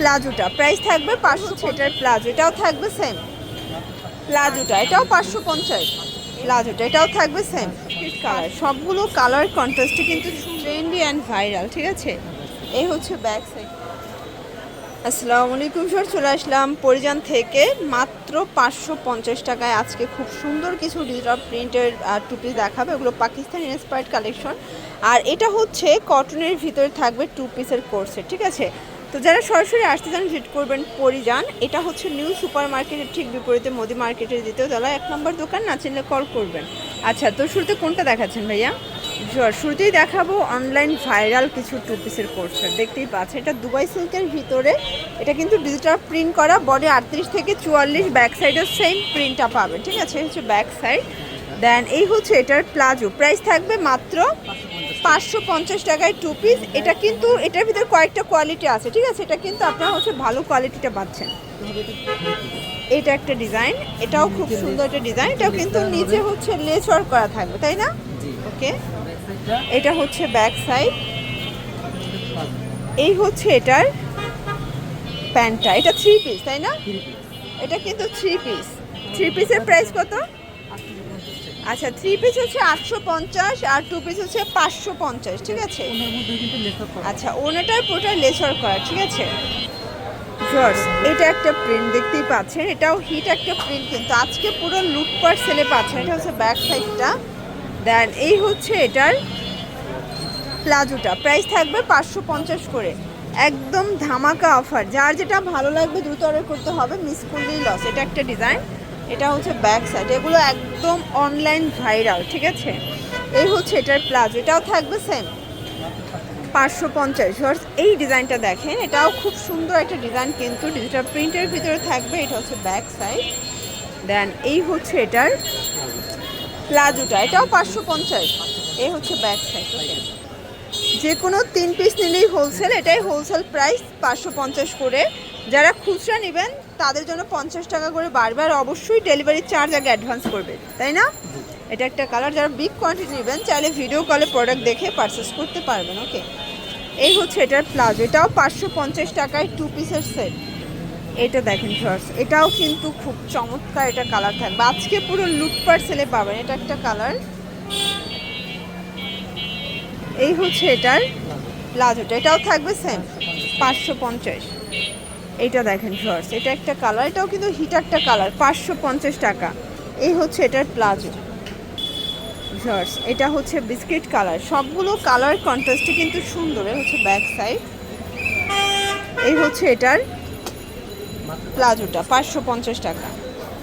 প্লাজোটা। Price থাকবে পাঁচশো এটার প্লাজো এটাও থাকবে সেম প্লাজোটা এটাও পাঁচশো পঞ্চাশ। প্লাজোটা এটাও থাকবে সেম কালার সবগুলো কালার কন্ট্রাস্টে কিন্তু ট্রেন্ডি অ্যান্ড ভাইরাল ঠিক আছে? এই হচ্ছে ব্যাক সাইড আসসালামু আলাইকুম স্যার চলে আসলাম পরিজান থেকে। মাত্র পাঁচশো পঞ্চাশ টাকায় আজকে খুব সুন্দর কিছু ডিজিটাল প্রিন্টের টু পিস দেখাবে। ওগুলো পাকিস্তানি ইন্সপায়ার্ড কালেকশন আর এটা হচ্ছে কটনের ভিতরে থাকবে টু পিসের কোর্সে ঠিক আছে? তো যারা সরাসরি আসতে চান ভিজিট করবেন পরিজান এটা হচ্ছে নিউ সুপার মার্কেটের ঠিক বিপরীতে মোদি মার্কেটের দ্বিতীয় তলা এক নম্বর দোকান, না চিনলে কল করবেন। আচ্ছা তো শুরুতে কোনটা দেখাচ্ছেন ভাইয়া? শুরুতেই দেখাবো অনলাইন ভাইরাল কিছু টু পিসের কোর্স দেখতেই পাচ্ছেন, এটা দুবাই সিল্কের ভিতরে। এটা কিন্তু ডিজিটাল প্রিন্ট করা বডি আটত্রিশ থেকে চুয়াল্লিশ ব্যাক সাইডের সেম প্রিন্টটা পাবেন। ঠিক আছে হচ্ছে ব্যাক সাইড দেন এই হচ্ছে এটার প্লাজো প্রাইস থাকবে মাত্র পাঁচশো পঞ্চাশ টাকায় টু পিস এটা কিন্তু এটার ভিতরে কয়েকটা কোয়ালিটি আছে ঠিক আছে? এটা কিন্তু আপনারা হচ্ছে ভালো কোয়ালিটিটা পাচ্ছেন। এটা একটা ডিজাইন এটাও খুব সুন্দর একটা ডিজাইন এটাও কিন্তু নিচে হচ্ছে লেস ওয়ার্ক করা থাকবে তাই না? ওকে এটা হচ্ছে ব্যাক সাইড এই হচ্ছে এটার প্যান্টটা। এটা থ্রি পিস তাই না? এটা কিন্তু থ্রি পিস থ্রি পিসের প্রাইস কত? আচ্ছা থ্রি পিস হচ্ছে আটশো পঞ্চাশ আর টু পিস হচ্ছে পাঁচশো পঞ্চাশ ঠিক আছে? আচ্ছা ওনাটার পুরোটা লেসার করা ঠিক আছে? এটা একটা প্রিন্ট দেখতেই পাচ্ছেন এটাও হিট একটা প্রিন্ট কিন্তু আজকে পুরো লুটপাট সেলে পাচ্ছেন এটা হচ্ছে ব্যাক সাইডটা দেন এই হচ্ছে এটার প্লাজোটা প্রাইস থাকবে পাঁচশো পঞ্চাশ করে। একদম ধামাকা অফার যার যেটা ভালো লাগবে দ্রুত অর্ডার করতে হবে মিস করলেই লস এটা একটা ডিজাইন এটা হচ্ছে ব্যাক সাইড এগুলো একদম অনলাইন ভাইরাল ঠিক আছে? এই হচ্ছে এটার প্লাজো এটাও থাকবে সেম পাঁচশো পঞ্চাশ হর্স এই ডিজাইনটা দেখেন, এটাও খুব সুন্দর একটা ডিজাইন কিন্তু ডিজিটাল প্রিন্টের ভিতরে থাকবে, এটা হচ্ছে ব্যাক সাইড দেন এই হচ্ছে এটার প্লাজোটা এটাও পাঁচশো পঞ্চাশ, এই হচ্ছে ব্যাক সাইড যে কোনো তিন পিস নিলেই হোলসেল এটাই হোলসেল প্রাইস পাঁচশো পঞ্চাশ করে। যারা খুচরা নেবেন, তাদের জন্য পঞ্চাশ টাকা করে বারবার অবশ্যই ডেলিভারি চার্জ আগে অ্যাডভান্স করবে, তাই না? এটা একটা কালার যারা বিগ কোয়ান্টিটি নেবেন, চাইলে ভিডিও কলে প্রোডাক্ট দেখে পারচেস করতে পারবেন ওকে এই হচ্ছে এটার প্লাজো এটাও পাঁচশো পঞ্চাশ টাকায় টু পিসের সেট এটা দেখেন ফার্স এটাও কিন্তু খুব চমৎকার এটা কালার থাকবে। আজকে পুরো লুটপাট সেলে পাবেন, এটা একটা কালার এই হচ্ছে এটার প্লাজোটা। এটাও থাকবে সেম পাঁচশো পঞ্চাশ। এইটা দেখেন ফার্স এটা একটা কালার এটাও কিন্তু হিট একটা কালার পাঁচশো পঞ্চাশ টাকা। এই হচ্ছে এটার প্লাজো। ভিউয়ার্স এটা হচ্ছে বিস্কিট কালার সবগুলো কালার কন্ট্রাস্টে কিন্তু সুন্দর হচ্ছে ব্যাক সাইড এই হচ্ছে এটার প্লাজোটা, পাঁচশো পঞ্চাশ টাকা।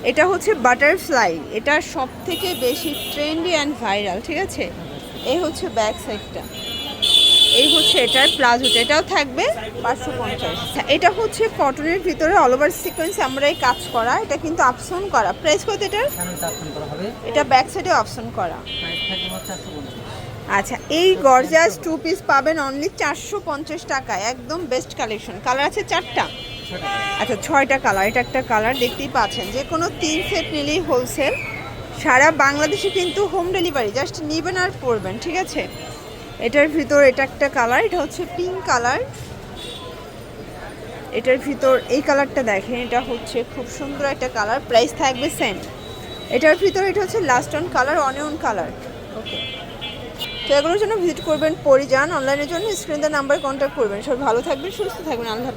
এটা হচ্ছে বাটারফ্লাই এটা সব থেকে বেশি ট্রেন্ডি অ্যান্ড ভাইরাল ঠিক আছে? এই হচ্ছে ব্যাক সাইডটা। এই হচ্ছে এটার প্লাজোটা এটাও থাকবে পাঁচশো পঞ্চাশ। এটা হচ্ছে কটনের ভিতরে অল ওভার সিকোয়েন্স আমরা এই কাজ করা এটা কিন্তু অপশন করা। প্রাইস কত এটার? এটা ব্যাক সাইডে অপশন করা। আচ্ছা এই গর্জাস টু পিস পাবেন অনলি চারশো পঞ্চাশ টাকায় একদম বেস্ট কালেকশন কালার আছে চারটা? আচ্ছা ছয়টা কালার এটা একটা কালার দেখতেই পাচ্ছেন। যে কোনো তিন সেট নিলেই হোলসেল সারা বাংলাদেশে কিন্তু হোম ডেলিভারি জাস্ট নেবেন আর পরবেন, ঠিক আছে? এটার ভিতর এটা একটা কালার এটা হচ্ছে পিঙ্ক কালার এটার ভিতর এই কালারটা দেখেন, এটা হচ্ছে খুব সুন্দর একটা কালার প্রাইস থাকবে সেম এটার ভিতর এটা হচ্ছে last on colour onion colour okay তো এগুলোর জন্য ভিজিট করবেন, পরিযান অনলাইনের জন্য স্ক্রিন নাম্বার কন্ট্যাক্ট করবেন। সব ভালো থাকবেন, সুস্থ থাকবেন, আল্লাহ